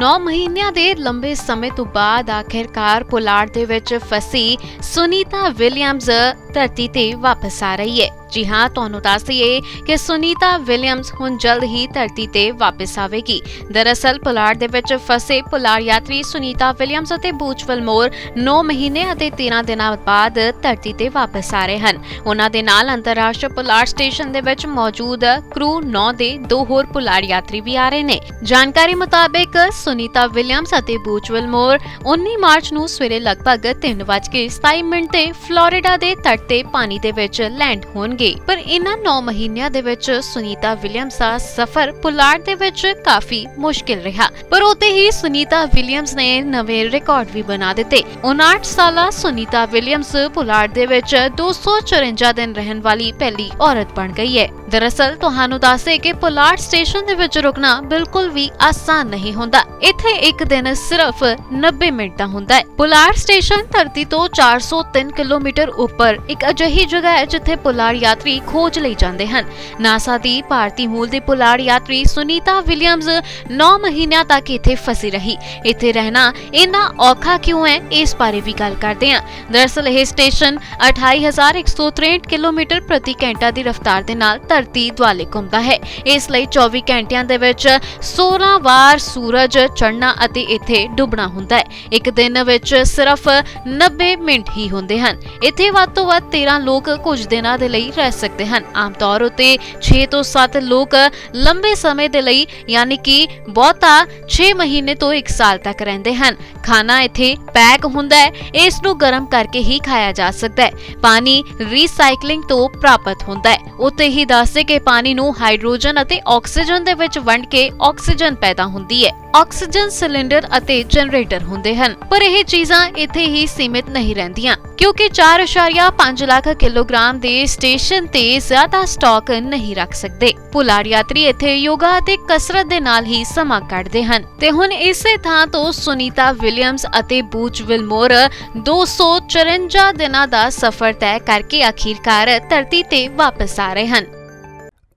9 ਮਹੀਨਿਆਂ ਦੇ ਲੰਬੇ ਸਮੇਂ ਤੋਂ ਬਾਅਦ ਆਖਿਰਕਾਰ ਪੁਲਾੜ ਦੇ ਵਿੱਚ ਫਸੀ ਸੁਨੀਤਾ ਵਿਲੀਅਮਸ ਧਰਤੀ ਤੇ ਵਾਪਸ ਆ ਰਹੀ ਹੈ। ਜੀ ਹਾਂ, ਤੁਹਾਨੂੰ ਦੱਸ ਦਈਏ ਕਿ ਸੁਨੀਤਾ ਵਿਲੀਅਮਸ ਹੁਣ ਜਲਦ ਹੀ ਧਰਤੀ ਤੇ ਵਾਪਸ ਆਵੇਗੀ। ਦਰਅਸਲ, ਪੁਲਾੜ ਦੇ ਵਿੱਚ ਫਸੇ ਪੁਲਾੜ ਯਾਤਰੀ ਸੁਨੀਤਾ ਵਿਲੀਅਮਸ ਅਤੇ ਬੂਚ ਵਿਲਮੋਰ 9 ਮਹੀਨੇ ਅਤੇ 13 ਦਿਨਾਂ ਬਾਅਦ ਧਰਤੀ ਤੇ ਵਾਪਸ ਆ ਰਹੇ ਹਨ। ਉਹਨਾਂ ਦੇ ਨਾਲ ਅੰਤਰਰਾਸ਼ਟਰੀ ਪੁਲਾੜ ਸਟੇਸ਼ਨ ਦੇ ਵਿੱਚ ਮੌਜੂਦ ਕਰੂ 9 ਦੇ ਦੋ ਹੋਰ ਪੁਲਾੜ ਯਾਤਰੀ ਵੀ ਆ ਰਹੇ ਨੇ। ਜਾਣਕਾਰੀ ਮੁਤਾਬਕ ਸੁਨੀਤਾ ਵਿਲੀਅਮਸ ਅਤੇ ਬੂਚ ਵਿਲਮੋਰ 19 ਮਾਰਚ ਨੂੰ ਸਵੇਰੇ ਲਗਭਗ 3:27 ਮਿੰਟ ਤੇ ਫਲੋਰੀਡਾ ਦੇ ਤੱਟ ਤੇ ਪਾਣੀ ਦੇ ਵਿੱਚ ਲੈਂਡ ਹੋਣਗੇ। ਪਰ ਇਹਨਾਂ 9 ਮਹੀਨਿਆਂ ਦੇ ਵਿੱਚ ਸੁਨੀਤਾ ਵਿਲੀਅਮਸ ਦਾ ਸਫ਼ਰ ਪੁਲਾੜ ਦੇ ਵਿੱਚ ਕਾਫੀ ਮੁਸ਼ਕਿਲ ਰਿਹਾ। ਪਰ ਉਤੇ ਹੀ ਸੁਨੀਤਾ ਵਿਲੀਅਮਸ ਨੇ ਨਵੇਂ ਰਿਕਾਰਡ ਵੀ ਬਣਾ ਦਿੱਤੇ। 59 ਸਾਲਾ ਸੁਨੀਤਾ ਵਿਲੀਅਮਸ ਪੁਲਾੜ ਦੇ ਵਿੱਚ 254 ਦਿਨ ਰਹਿਣ ਵਾਲੀ ਪਹਿਲੀ ਔਰਤ ਬਣ ਗਈ ਹੈ। ਦਰਅਸਲ, ਤੁਹਾਨੂੰ ਦੱਸੇ ਕਿ ਪੁਲਾੜ ਸਟੇਸ਼ਨ ਦੇ ਵਿੱਚ ਰੁਕਣਾ ਬਿਲਕੁਲ ਵੀ ਆਸਾਨ ਨਹੀਂ ਹੁੰਦਾ। ਇੱਥੇ ਇੱਕ ਦਿਨ ਸਿਰਫ 90 ਮਿੰਟ ਦਾ ਹੁੰਦਾ ਹੈ। ਪੁਲਾੜ ਸਟੇਸ਼ਨ ਧਰਤੀ ਤੋਂ 403 ਕਿਲੋਮੀਟਰ ਉੱਪਰ ਇੱਕ ਅਜਿਹੀ ਜਗ੍ਹਾ ਹੈ ਜਿੱਥੇ ਪੁਲਾੜ ਯਾਤਰੀ ਖੋਜ ਲਈ ਜਾਂਦੇ ਹਨ। ਨਾਸਾ ਦੀ ਭਾਰਤੀ ਮੂਲ ਦੀ ਪੁਲਾੜ ਯਾਤਰੀ ਸੁਨੀਤਾ ਵਿਲੀਅਮਸ 9 ਮਹੀਨਿਆਂ ਤੱਕ ਇੱਥੇ ਫਸੀ ਰਹੀ। ਇੱਥੇ ਰਹਿਣਾ ਇੰਨਾ ਔਖਾ ਕਿਉਂ ਹੈ? ਇਸ ਬਾਰੇ ਵੀ ਗੱਲ ਕਰਦੇ ਹਾਂ। ਦਰਅਸਲ, ਇਹ ਸਟੇਸ਼ਨ 28163 ਕਿਲੋਮੀਟਰ ਪ੍ਰਤੀ ਘੰਟਾ ਦੀ ਰਫ਼ਤਾਰ ਦੇ ਨਾਲ ਧਰਤੀ ਦੁਆਲੇ ਘੁੰਮਦਾ ਹੈ। ਇਸ ਲਈ 24 ਘੰਟਿਆਂ ਦੇ ਵਿੱਚ 16 ਵਾਰ ਸੂਰਜ ਚੜ੍ਹਨਾ ਅਤੇ ਇੱਥੇ ਡੁੱਬਣਾ ਹੁੰਦਾ ਹੈ। ਇੱਕ ਦਿਨ ਵਿੱਚ ਸਿਰਫ 90 ਮਿੰਟ ਹੀ ਹੁੰਦੇ ਹਨ। ਇੱਥੇ ਵੱਧ ਤੋਂ ਵੱਧ 13 ਲੋਕ ਕੁਝ ਦਿਨਾਂ ਦੇ ਲਈ ਰਹਿ ਸਕਦੇ ਹਨ। ਆਮ ਤੌਰ ਉਤੇ 6 ਤੋਂ 7 ਲੋਕ ਲੰਬੇ ਸਮੇਂ ਦੇ ਲਈ, ਯਾਨੀ ਕਿ ਬਹੁਤਾ 6 ਮਹੀਨੇ ਤੋਂ 1 ਸਾਲ ਤੱਕ ਰਹਿੰਦੇ ਹਨ। ਖਾਣਾ ਇੱਥੇ ਪੈਕ ਹੁੰਦਾ ਹੈ। ਇਸ ਨੂੰ ਗਰਮ ਕਰਕੇ ਹੀ ਖਾਇਆ ਜਾ ਸਕਦਾ ਹੈ। ਪਾਣੀ ਰੀਸਾਈਕਲਿੰਗ ਤੋਂ ਪ੍ਰਾਪਤ ਹੁੰਦਾ ਹੈ। ਉੱਤੇ ਹੀ ਦੱਸਦੇ ਕਿ ਪਾਣੀ ਨੂੰ ਹਾਈਡਰੋਜਨ ਅਤੇ ਆਕਸੀਜਨ ਦੇ ਵਿੱਚ ਵੰਡ ਕੇ ਆਕਸੀਜਨ ਪੈਦਾ ਹੁੰਦੀ ਹੈ। ਆਕਸੀਜਨ ਸਿਲੰਡਰ ਅਤੇ ਜਨਰੇਟਰ ਹੁੰਦੇ ਹਨ, ਪਰ ਇਹ ਚੀਜ਼ਾਂ ਇੱਥੇ ਹੀ ਸੀਮਿਤ ਨਹੀਂ ਰਹਿੰਦੀਆਂ, ਕਿਉਂਕਿ 4.5 ਲੱਖ ਕਿਲੋਗ੍ਰਾਮ ਦੇ ਸਟੇਸ਼ਨ ਤੇ ਜ਼ਿਆਦਾ ਸਟਾਕ ਨਹੀਂ ਰੱਖ ਸਕਦੇ। ਪੁਲਾੜ ਯਾਤਰੀ ਇੱਥੇ ਯੋਗਾ ਅਤੇ ਕਸਰਤ ਦੇ ਨਾਲ ਹੀ ਸਮਾਂ ਕੱਢਦੇ ਹਨ। ਤੇ ਹੁਣ ਇਸੇ ਥਾਂ ਤੋਂ ਸੁਨੀਤਾ ਵਿਲੀਅਮਸ ਅਤੇ ਬੂਚ ਵਿਲਮੋਰ 254 ਦਿਨਾਂ ਦਾ ਸਫ਼ਰ ਤੈਅ ਕਰਕੇ ਆਖਿਰਕਾਰ ਧਰਤੀ ਤੇ ਵਾਪਸ ਆ ਰਹੇ ਹਨ।